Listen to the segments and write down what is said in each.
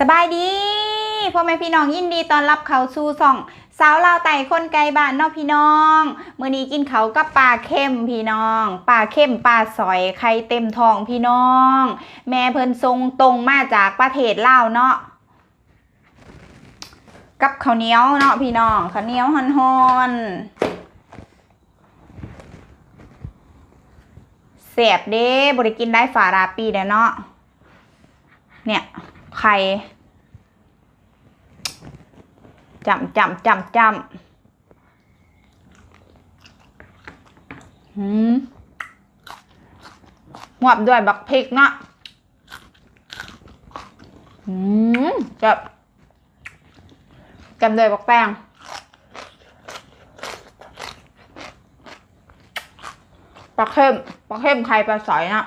สบายดีพ่อแม่พี่น้องยินดีตอนรับเขาสู่ช่อง สาวลาวไต่คนไกลบ้านเนอกพี่น้องมื้อนี้กินเขากับปลาเข้มพี่น้องปลาเข้มปลาสอยไข่เต็มท้องพี่น้อง แม่เพิ่นทรงตรงมาจากประเทศลาวเนาะกับข้าวเหนียวเนาะพี่น้องข้าวเหนียวฮอนๆแสบเด้บ่ได้กินได้ฝาราปีเด้เนาะเนี่ย ไข่จำจำจำจำหืมหวบด้วยบักพริกเนาะหืมกับกับด้วยบักแป้งปลาเข้มปลาเข้มไข่ปลาสอยเนาะ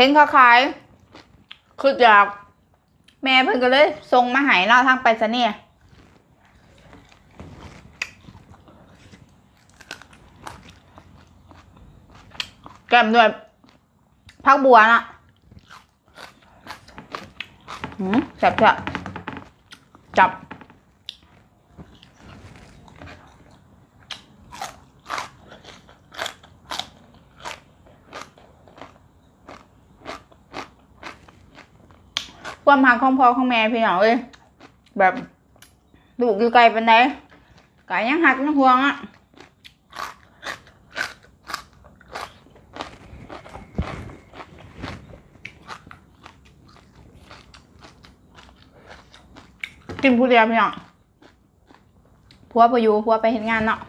เห็นเขาขาย คือจาก แม่เพิ่นก็เลยส่งมาให้เราทางไปรษณีย์แกมด้วยพักบัวน่ะหืมแซ่บจ้ะจับ ความหักของพ่อของแม่พี่น้องเอ้ยแบบลูกอยู่ไกลเป็นไดกายยังหักยังห่วงอะกินผู้เดียวพี่น้องผัวไปอยู่ผัวไปเห็นงานเนาะ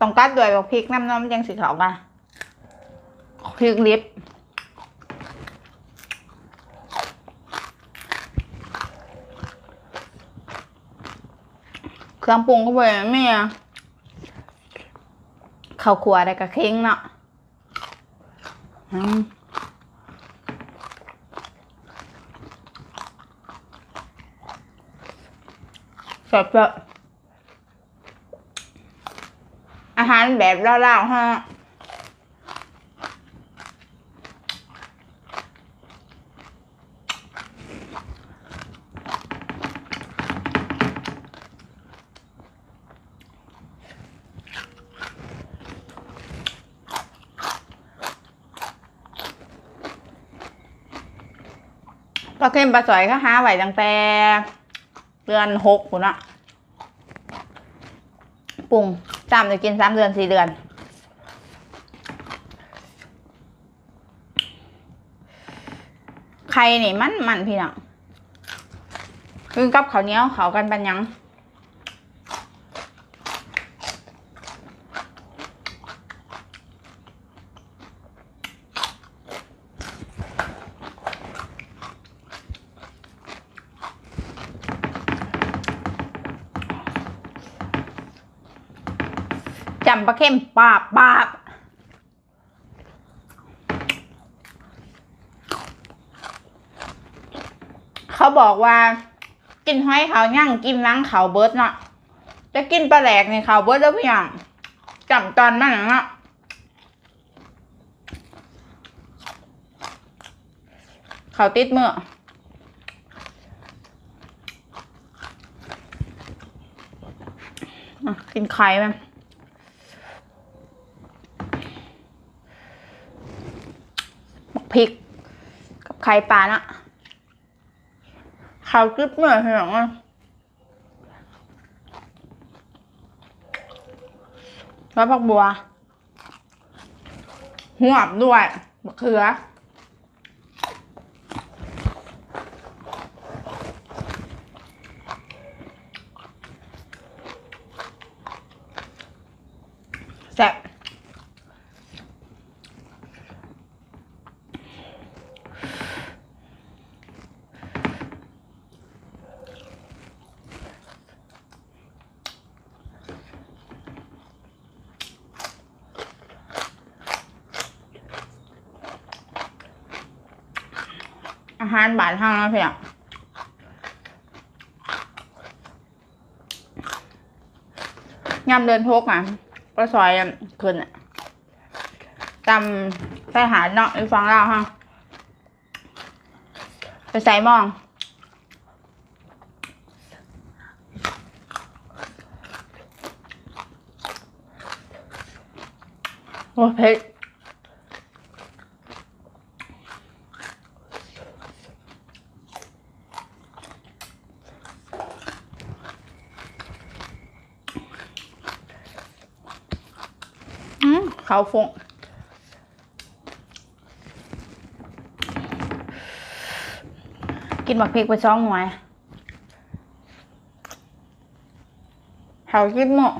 ต้องกัดด้วยบอกพริกน้ำน้ำยังสีขาวกัน พริกลิปเครื่องปรุงก็ไปไม่ข้าวขัวได้กับเค้งเนาะสดแบบอาหารแบบเล่าๆฮะ ปลาเค็มปลาสอยก็หาไหวตั้งแต่เดือนหกคุณอะปรุงจามจะกินสามเดือนสี่เดือน ไข่นี่มันมันพี่น้องกินกับข้าวเหนียวเขากันปันหยังำปลาเข้มปาบปาบเขาบอกว่า กินหอยเขาย่างกินล้างเขาเบิร์ดเนาะจะกินปลาแหลกในเขาเบิร์ดแล้วพี่อย่างจำตอนมันเนาะเขาติดเมืออะกินไข่มันบั พริก กับไข่ปลานะข้าวกรึบเหนื่อยเหรอแล้วผักบัวหัวบด้วยมะเขือแซ่บ อาหารบาทห้างนะพี่อะยำเดินทกอะก็ซอยขึ้นอะตำใส่หาเนาะอีฟังเราฮะไปใส่หมองโอ้เผ็ดอืม เขาฟงกินหมักพริกไปช่องหน่อยเขากินหมด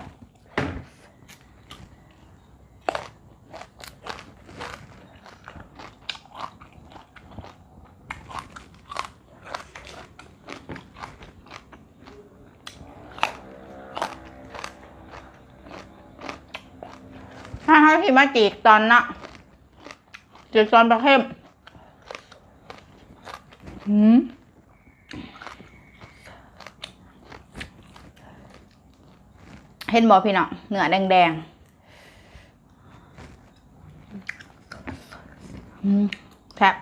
ถ้าเขาที่มาจีกตอนน่ะจีกตอนประเข้มหืมเห็นบอพี่เนาะเนื้อแดงแดงแซ่บ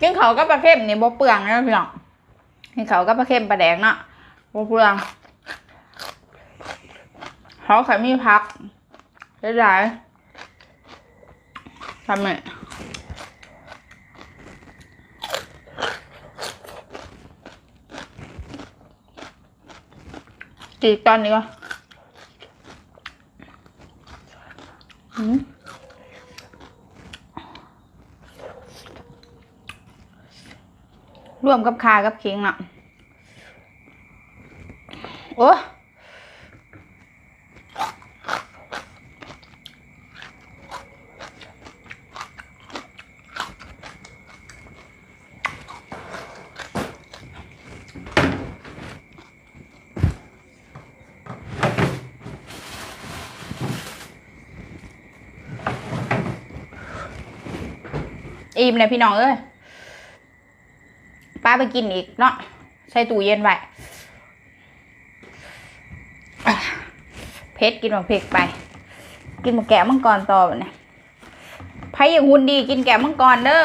กินเขาก็ปลาเข้มนี่บ่เปลืองนะพี่เนาะกินเขาก็ปลาเข้มปลาแดงเนาะบ่เปลืองเขาไข่มีพักได้หลายทำไงจีกตอนนี้ก็อืม ร่วมกับคากับเคิงเน่ะโอ้อิ่มเลยพี่น้องเอ้ย ป้าไปกินอีกเนาะใส่ตู้เย็นไว้เพชรกินหมกเพกไป กินหมกแกะมังกรต่อบเนี่ยไพ่อย่างหุ่นดีกินแกะมังกรเด้อ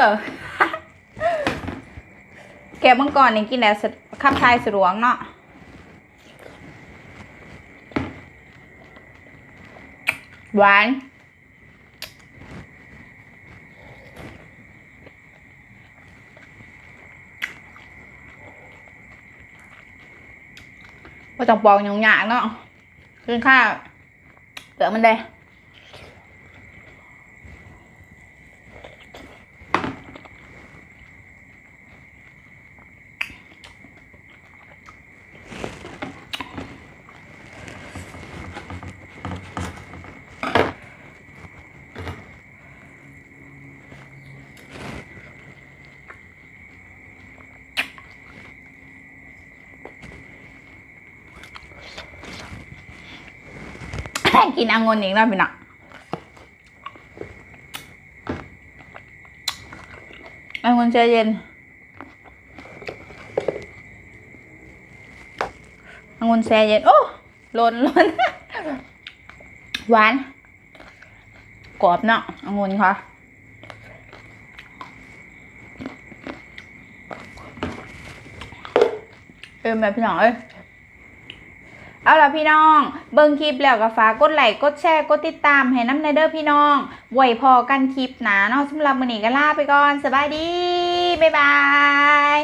แกะมังกรนี่กินแล้วขับทายสะดวกเนาะหวาน ว่าต้องปองอย่างหยาเนาะคือข้าวเปลือกมันได้กินองุ่นอีกแล้วพี่น้ององุ่นใจเย็นองุ่นแช่เย็น โอ้หล่นหล่นหวาน กรอบเนาะองุ่นค่ะเออแม่พี่น้องเอ้ย เอาล่ะพี่น้อง เบิ่งคลิปแล้วก็ฝากกดไลค์กดแชร์กดติดตามให้น้ำในเด้อพี่น้องไว้พอกันคลิปหนาเนาะสำหรับมื้อนี้ก็ลาไปก่อนสบายดี บ๊ายบาย